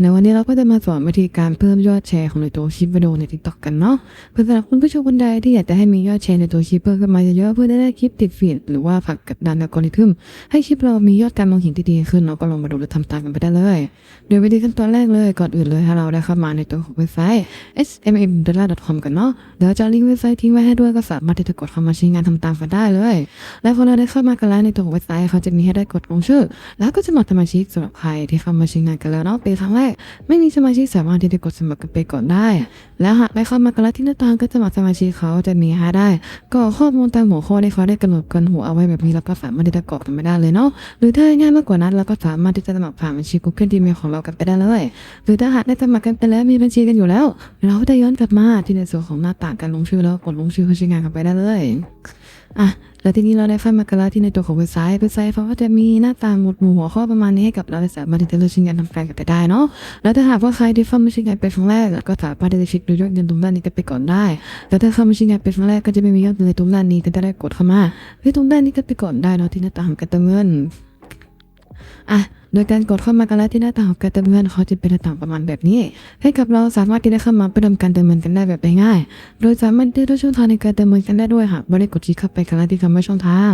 ในวันนี้เราก็จะมาสอนวิธีการเพิ่มยอดแชร์ของในตัวคลิปวิดีโอใน TikTok กันเนาะเพื่อสำหรับคุณผู้ชมคนใดที่อยากจะให้มียอดแชร์ในตัวคลิปเพิ่มขึ้นมาเยอะๆเพื่อได้คลิปติดฟีดหรือว่าผักกดันอัลกอริทึมให้คลิปเรามียอดการมองเห็นที่ดีขึ้นเราก็ลองมาดูและทำตามกันไปได้เลย โดยวิธีขั้นตอนแรกเลยก่อนอื่นเลยถ้าเราได้เข้ามาในตัวของเว็บไซต์ smmdollar.com กันเนาะเดี๋ยวจะลิงก์เว็บไซต์ทิ้งไว้ให้ด้วยก็สามารถที่จะกดเข้ามาใช้งานทำตามกันได้เลย และพอเราได้เข้ามากันแล้วในตัวของเว็บไซต์เขาจะมีให้ได้กดลงชื่อ แล้วก็จะมาสมาชิกสำหรับใครที่เข้ามาใช้งานกันแล้วเนาะเป็นครั้งแรกไม่มีสมาชิกสามารถที่จะกดสมัครกันไปก่อนได้ แล้วหากได้เข้ามากันแล้วที่หน้าต่างก็จะมาสมาชิกเขาจะมีให้ได้ก็ข้อมูลตามหัวข้อที่เขาได้กำหนดกันหัวเอาไว้แบบนี้แล้วก็สามารถที่จะกรอกกันไม่ได้เลยเนาะหรือถ้าง่ายมากกว่านั้นเราก็สามารถที่จะสมัครผ่านบัญชี Google Gmail ของเรากันไปได้เลยหรือถ้าหากได้สมัครกันไปแล้วมีบัญชีกันอยู่แล้ว เราก็จะย้อนกลับมาที่ในส่วนของหน้าต่างการลงชื่อแล้วกดลงชื่อเข้าใช้งานกันไปได้เลยอะ แล้วทีนี้เราได้ไฟมากระลาที่ในตัวของเว็บไซต์เว็บไซต์เขาก็จะมีหน้าตาหมวดหมู่หัวข้อประมาณนี้ให้กับเราสามารถที่จะเลือกใช้งานทำการกันไปได้เนาะแล้วถ้าหากว่าใครที่เข้ามาใช้งานเป็นครั้งแรกก็สามารถที่จะเช็คดูยอดเงินตรงด้านนี้กันไปก่อนได้แต่ถ้าฟังมาใช้งานเป็นครั้งแรกก็จะไม่มียอดเงินในตรงด้านนี้ก็จะได้กดเข้ามาที่ตรงด้านนี้กันไปก่อนได้เนาะที่หน้าตาของการเติมเงินอะ โดยการกดเข้ามากันแล้วที่หน้าต่างของการเติมเงินเขาจะเป็นหน้าต่างประมาณแบบนี้ ให้กับเราสามารถที่จะเข้ามาเพื่อทำการเติมเงินกันได้แบบง่ายโดยสามารถเลือกช่องทางในการเติมเงินกันได้ด้วยหากไม่ได้กดคลิกเข้าไปกันแล้วที่คำว่าช่องทาง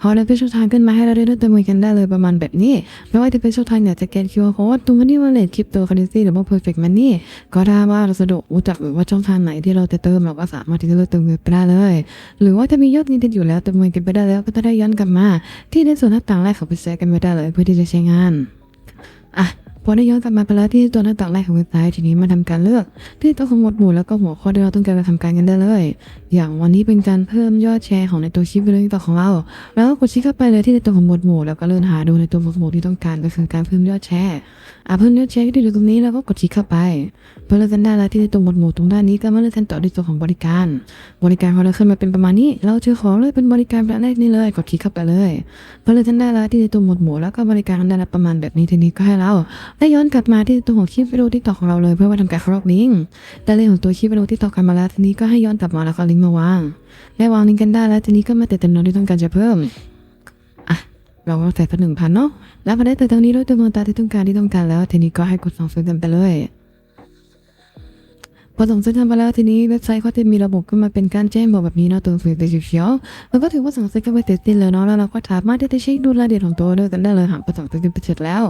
เขาได้เป็นช่องทางขึ้นมาให้เราได้เลือกเติมเงินกันได้เลยประมาณแบบนี้ไม่ว่าจะเป็นช่องทางเนี่ยจะแกนคิวอาร์โค้ดตรงนี้ว่าเลทคริปโตเคอเรนซีหรือว่า perfect money ก็ถ้าว่าเราสะดวกรู้จักหรือว่าช่องทางไหนที่เราจะเติมเราก็สามารถที่จะเลือกเติมเงินไปได้เลย หรือว่าจะมียอดเงินที่อยู่แล้วเติมเงินกันไปได้แล้วก็จะได้ย้อนกลับมา ที่ในส่วนหน้าต่างแรกของเว็บไซต์กันไปได้เลยเพื่อที่จะใช้งาน อะพอได้ย้อนกลับมาไปแล้วที่ตัวหน้าต่างแรกของเว็บไซต์ทีนี้มาทำการเลือก ที่ตัวของหมวดหมู่แล้วก็หัวข้อที่เราต้องการจะทำการกันได้เลยอย่างวันนี้เป็นการเพิ่มยอดแชร์ของในตัวคลิปวิดีโอต่อของเรา แล้วกดคลิกเข้าไปเลยที่ในตัวของหมวดหมู่แล้วก็เลื่อนหาดูในตัวหมวดหมู่ที่ต้องการก็คือการเพิ่มยอดแชร์อะเพิ่มยอดแชร์ที่อยู่ตรงนี้แล้วก็กดคลิกเข้าไปพอเลือกกันได้แล้วที่ในตัวหมวดหมู่ตรงด้านนี้ก็มาเลือกกันต่อในตัวของบริการ บริการของเราขึ้นมาเป็นประมาณนี้ เราเจอของเลยเป็นบริการแบบแรกนี่เลยกดคลิกเข้าไปเลยพอเลือกกันได้แล้วที่ในตัวหมวดหมู่แล้วก็บริการได้ประมาณแบบนี้ทีนี้ก็ให้เราได้ย้อนกลับมาที่ตัวของคลิปวิดีโอที่ต่อของเราเลย เพื่อมาทำการครอบลิงก์ได้เลยของตัวคลิปวิดีโอที่ต่อกันมาแล้วทีนี้ก็ให้ย้อนกลับมาแล้วก็ลิงมาวาง ได้วางลิงก์กันได้แล้วทีนี้ก็มาเติมจำนวนที่ต้องการจะเพิ่มอะเราก็ใส่สักหนึ่งพันเนาะแล้วพอได้เติมตรงนี้ด้วยจำนวนตามที่ต้องการที่ต้องการแล้ว ทีนี้ก็ให้กดสั่งซื้อกันไปเลย พอสั่งซื้อกันไปแล้วทีนี้เว็บไซต์เขาจะมีระบบขึ้นมาเป็นการแจ้งบอกแบบนี้เนาะตัวสื่อสีเขียวแล้วก็ถือว่าสั่งซื้อกันไปเสร็จสิ้นแล้วเนาะแล้วเราก็สามารถที่จะเช็คดูรายละเอียดของตัวด้วยกันได้เลยหากว่าสั่งซื้อกันไปเสร็จแล้ว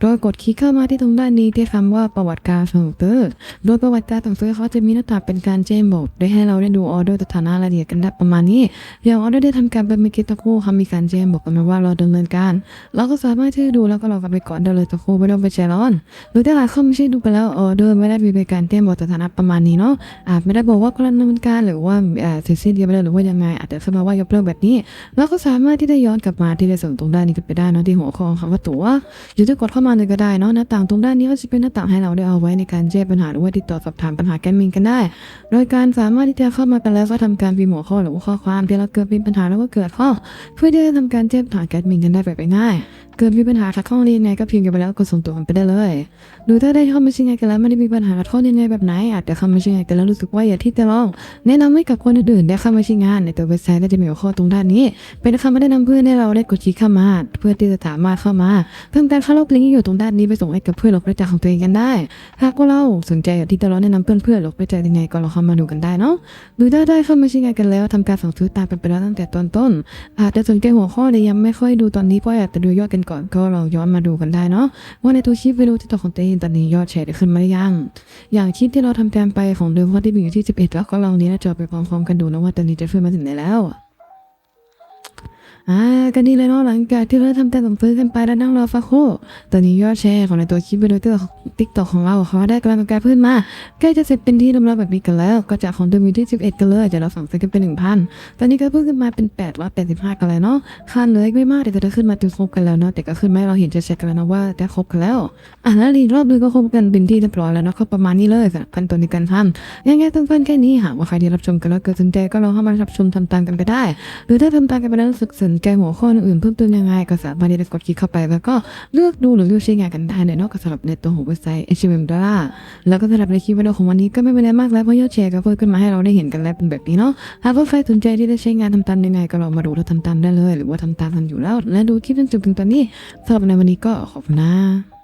โดยกดคลิกเข้ามาที่ตรงด้านนี้ที่คำว่าประวัติการสั่งซื้อโดยประวัติการสั่งซื้อเขาจะมีหน้าตาเป็นการแจ้งบอกได้ให้เราได้ดูออเดอร์สถานะรายละเอียดกันได้ประมาณนี้อย่างออเดอร์ได้ทำการเป็นมื่อกี้ตะคู่เขามีการแจ้งบอกกันมาว่าเราดำเนินการเราก็สามารถที่จะดูแล้วก็รอกันไปก่อนได้เลยตะคู่ไม่ต้องไปใจร้อนหรือถ้าหากเขาไม่ใช่ดูไปแล้วออเดอร์ไม่ได้มีการแจ้งบอกสถานะประมาณนี้เนาะอาจไม่ได้บอกว่ากลังดำเนินการหรือว่าเออเสร็จสิ้นเรียบร้อยหรือว่ายังไง อาจจะเข้ามาว่ายกเลิกแบบนี้เราก็สามารถที่จะย้อนกลับมาที่ในส่วนตรงด้านนี้กันไปได้เนาะที่หัวข้อคำว่าตั๋วหรือจะกดเข้ามาเลยก็ได้เนาะหน้าต่างตรงด้านนี้ก็จะเป็นหน้าต่างให้เราได้เอาไว้ในการแจ้ปัญหาหรือว่าติดต่อสอบถามปัญหาแการมินกันได้ โดยการสามารถที่จะเข้ามากันแล้วก็ทำการพิมพ์หัวข้อหรือว่าข้อความที่เราเกิดมีปัญหาแล้วก็เกิดข้อ เพื่อที่จะทำการแจ้ปัญหาการมินกันได้แบบง่ายเกิดมีปัญหาขัดข้องเรียนไงก็พิมพ์กันไปแล้วกดส่งตัวกันไปได้เลย หรือถ้าได้เข้ามาใช้งานกันแล้วไม่ได้มีปัญหาขัดข้องยังไงแบบไหนอาจจะเข้ามาช้งานกันแล้วรู้สึกว่าอยากที่จะลองแนะนำให้กับคนอื่นๆได้เข้ามาช้งานในตัวเว็บไซต์ก็จะมีหัวข้อตรงด้านนี้ เป็นคำแนะนำเพื่อนให้เราได้กดคลิกเข้ามา เพื่อที่จะสามารถเข้ามาเพิ่มการเข้าลบลิงก์อยู่ตรงด้านนี้ไปส่งให้กับเพื่อนหรือประจักษ์ของตัวเองกันได้หากว่าเราสนใจอยากที่จะลองแนะนำเพื่อนๆหรือประจักษ์ยังไงก็ลองเข้ามาดูกันได้เนาะหรือถ้าได้เข้ามาช้งานกันแล้วทำการสั่งซื้อตามกันไปแล้วตั้งแต่ตอนต้นอาจจะสนใจหัวข้อเลยยังไม่ค่อยดูตอนนี้เพราะอยากจะดูยอดกันก่อนก็ลองย้อนมาดูกันได้เนาะว่าในตัวคลิปวิดีโอที่ต่อของตัวเองตอนนี้ยอดแชร์ได้ขึ้นมาหรือยัง อย่างคลิปที่เราทำการไปของเดิมข้อที่มีอยู่ที่11แล้วก็ลองนี้นะจอไปพร้อมๆกันดูนะว่าตอนนี้จะขึ้นมาถึงไหนแล้ว อ่าก็ดีเลยเนาะหลังจากที่เราทำการสั่งซื้อกันไปแล้วนั่งรอฟักโคตอนนี้ยอดแชร์ของในตัวคลิปวิดีโอติ๊กต็อกของเราเขาได้กำลังการเพิ่มมาใกล้จะเสร็จเป็นที่เรียบร้อยแบบนี้กันแล้ว ก็จากของเดิมอยู่ที่ 11 กันเลยจะเราสั่งซื้อกันเป็น 1,000 ตอนนี้ก็เพิ่มขึ้นมาเป็น8ว่า85 กันแล้วเนาะค่าเหลืออีกไม่มากแต่จะขึ้นมาจนครบกันแล้วเนาะแต่ก็ขึ้นไมาให้เราเห็นจะเช็คกันแล้วนะว่าจะครบกันแล้วอะแล้วอีรอบนึงก็ครบกันเป็นที่เรียบร้อยแล้วเนาะก็ประมาณนี้เลยสำหรับขั้นตอนในการทำยังไงต้องเพื่อนแค่นี้หากว่าใครที่รับชมกันแล้วเกิดสนใจก็ลองเข้ามารับชมทำตามกันไปได้ หรือถ้าทำตามกันไปแล้วรู้สึกสนใจหัวข้ออื่นเพิ่มเติมยังไงก็สามารถที่จะกดคลิกเข้าไป แล้วก็เลือกดูหรือเลือกใช้งานกันได้เนอกจากสำหรับในตัวของเว็บไซต์ HTML ดอลลาแล้วก็สำหรับในคลิปวิดีโอของวันนี้ก็ไม่เป็นไรมากแล้วเพราะยอดแชร์ก็เพิ่มขึ้นมาให้เราได้เห็นกันแล้วเป็นแบบนี้เนาะหากว่าใครสนใจที่จะใช้งานทำตามยังไงก็ลองมาดูและทำตามได้เลย หรือว่าทำตามกันอยู่แล้ว และดูคลิปจนจบถึงตอนนี้สำหรับในวันนี้ก็ขอบคุณนะ